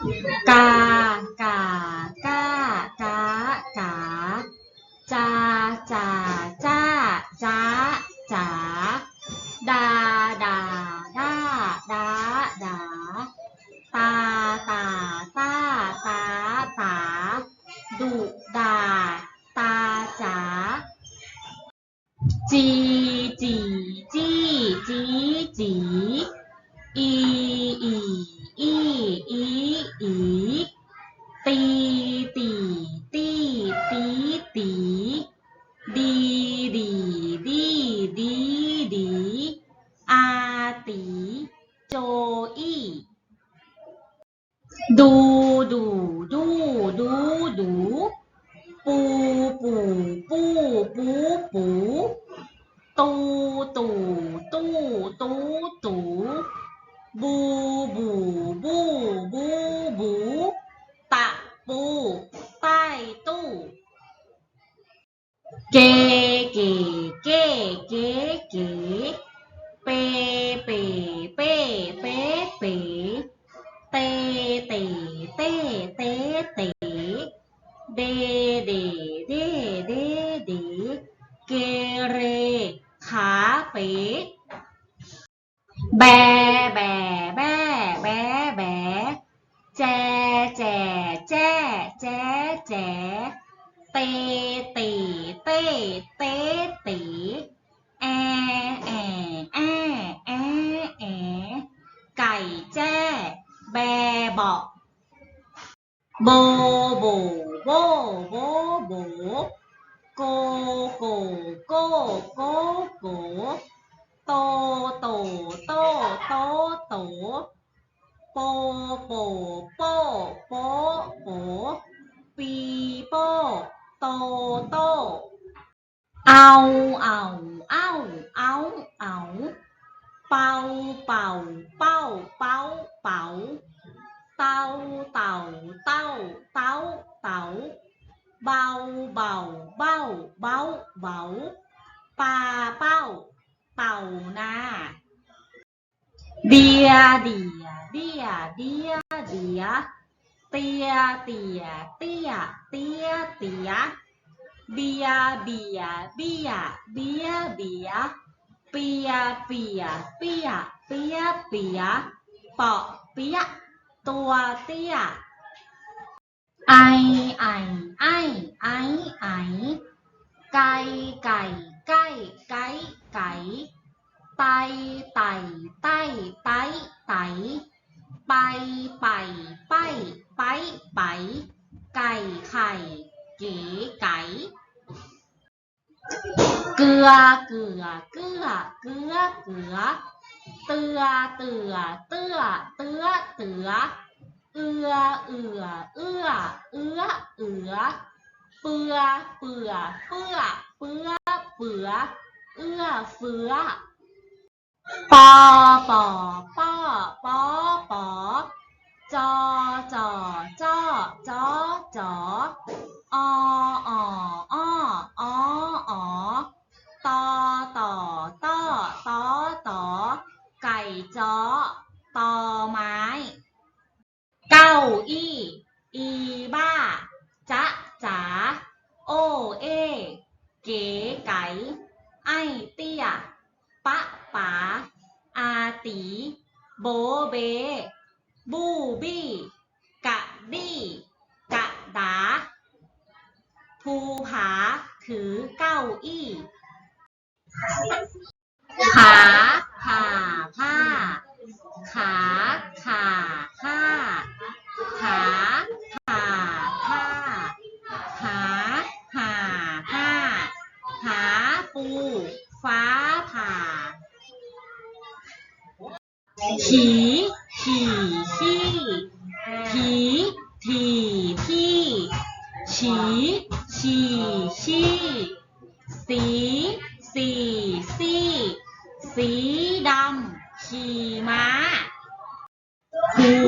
กา กากากา กา จา จา จ้า จ้า จ๋า ดา ดาดาดา ดา ตา ตาตาตา ตาดุดา ดูดูดูดูดูปูปูปูปูปูตูตูตูตูตูบูบูบูบูบูตะปูใต้ตู้เกเกเกเกเก bè bè bè bé bé chè chè chè chè chè. Tê tê tê tê tê. E e e e e. Cày chè, bè bọ bồ bồ bồ bồ bồ cô cô cô cô cô. โบโบโบโบโบโกโกโกโกโกโตโตโตโตโตโปโปโปโปโปปีโป้โตโตเอาเอาเอาเอาเอาเป่าเป่าเป้าเป้าเป๋าเต่าเต่าเต้าเต้าเต๋าเบาเบาเบ้าเบ้าเบาปลาเป้า เต่านาเดียเดียเดียเดียเดียเตียเตียเตียเตียเตียเบียเบียเบียเบียเบียเปียเปียเปียเปียเปียเปาะเปียตัวเตี้ยไอไอไอไอไอไก่ไก่ไก่ไก่ ไก่ไตไตไตไตไตไปไปไปไปไปไก่ไข่เก๋ไก่เกลือเกลือเกลือเกลือเกลือเตือเตือเตือเตือเตือเอือเอือเอือเอือเอือเปือเปือเปือเปือเปือ เอื้อเฟื้อปอปอปอปอปอจอจอจอจอจออออออออตอต่อต้อตอต่อไก่จ้อตอไม้ เก้าอี้ อีบ้า เตี้ยปะป๋า อาตี โบเบ บูบี้ กะดี้ กะดา ภูผา ถือเก้าอี้ขาผ่าผ้า ขาขาผ้า ขาผ่าผ้า ขาห่าผ้า หาปู ฟ้าผ่าขีขี่ขี้ผีทีที่ฉีฉีชี่สีสีซี่สีดำขี่ม้า หู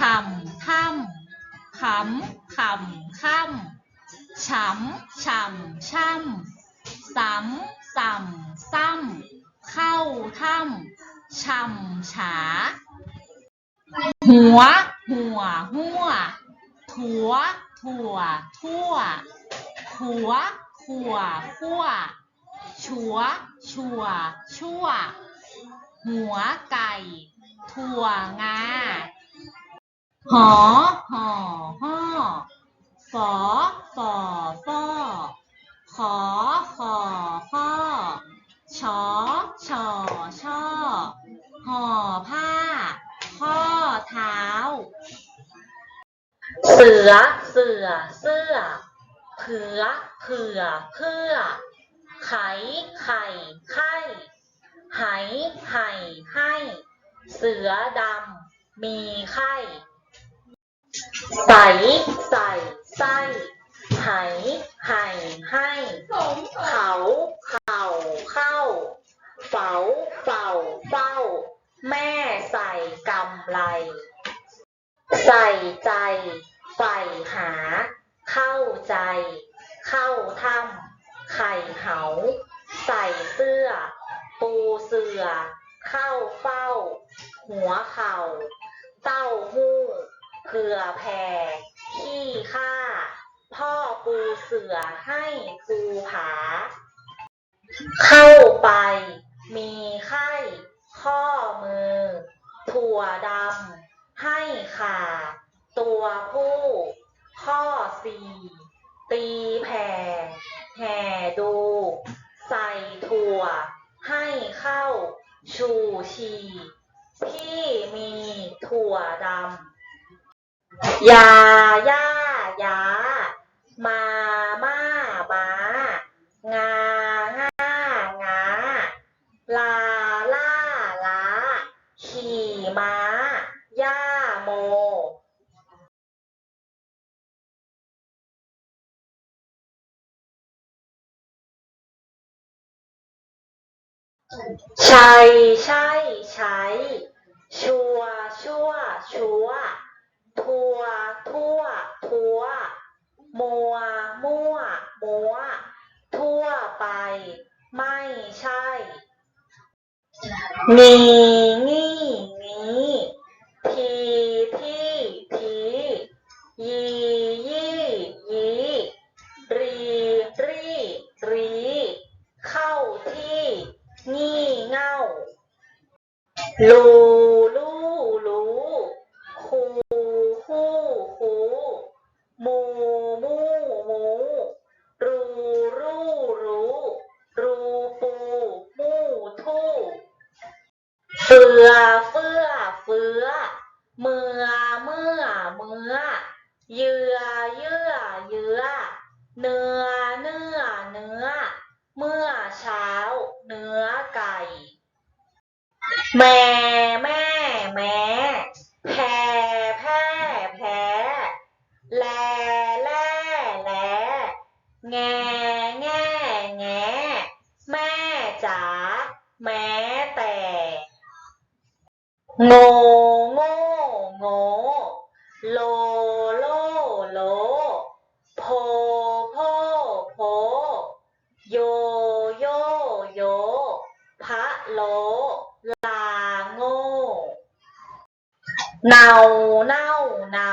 ำขำค่ำขำขำค่ำช้ำช่ำช่ำซ้ำสำซ้ำเข้าถ้ำช่ำฉา หัว หัว หัว ถั่ว ถั่ว ทั่วขัว ขัวขั่วชัว ชัว ชั่ว หัวไก่ ถั่วงา หอหอห่อฝอฝอฟอขอขอข้อชอชอช่อห่อผ้า ข้อเท้า เสือ เสือ เสื้อ เผือ เผือเพื่อ ไข ไข่ ไข่ไหไห่ให้ เสือดำ มีไข้ ใส ใส่ไส้ไหไห่ให้ เขา เข่า เข้า เฝ้า เฝ้า เฝ้า แม่ใส่กำไร ใส่ใจใฝ่หา เข้าใจ เข้าถ้ำไข่เหา ใส่เสื้อ ปูเสือ เข้าเฝ้า หัวเข่า เต้าหู้ เผื่อแผ่ขี้ข้าพ่อปูเสือให้ภูผา เข้าไป มีไข้ ข้อมือ ถั่วดำให้ขาตัวผู้ ข้อสี่ตีแผ่แห่ดู ใส่ถั่ว ให้เข้า ชูชีพี่มีถั่วดำ ยาย่ายามาม่าม้างาง่างาลาล่าลาขี่ม้า ย่าโม ใช่ใช่ใช้ชัวชั่วชัวทัว ทั่ว ทัวมัว มั่ว มัว ทั่วไป ไม่ใช่งีงี้งี้ทีที่ทียียี่ยีรีรีรี เข้าที่ งี่เง่าลู อเฟื่อเฟือเมื่อเมื่อเมื่อเยื่อเยื่อเยื่อเนื้อเนื้อเนื้อ เมื่อเช้า เนื้อไก่ แม่แม่แม่แพ่แพ่แพ้แลแล่แลแงแง่แงแม่จ๋าแม้แต่ โง่โง่โง่โลโลโลโพโพโพโยโยโยพระโลลาโง่เนาเน่าเนา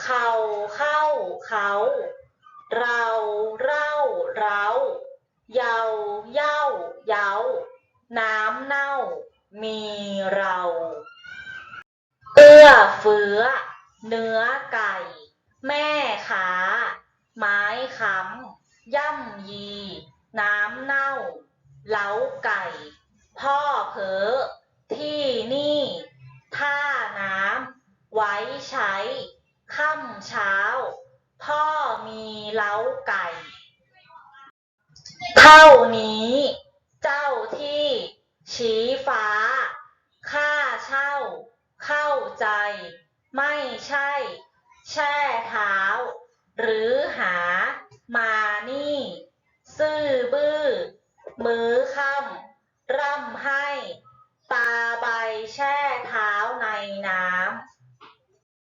เขาเข้าเขาเราเร่าเราเยาเย้าเยาน้ำเน่า มีเรา เอื้อเฟื้อ เนื้อไก่ แม่ขาไม้ค้ำย่ำยี น้ำเน่า เล้าไก่ พ่อเผลอที่นี่ ท่าน้ำไว้ใช้ ค่ำเช้า พ่อมีเล้าไก่ เท่านี้ เจ้าที่ ชี้ฟ้า ค่าเช่า เข้าใจ ไม่ใช่ แช่เท้า หรือหา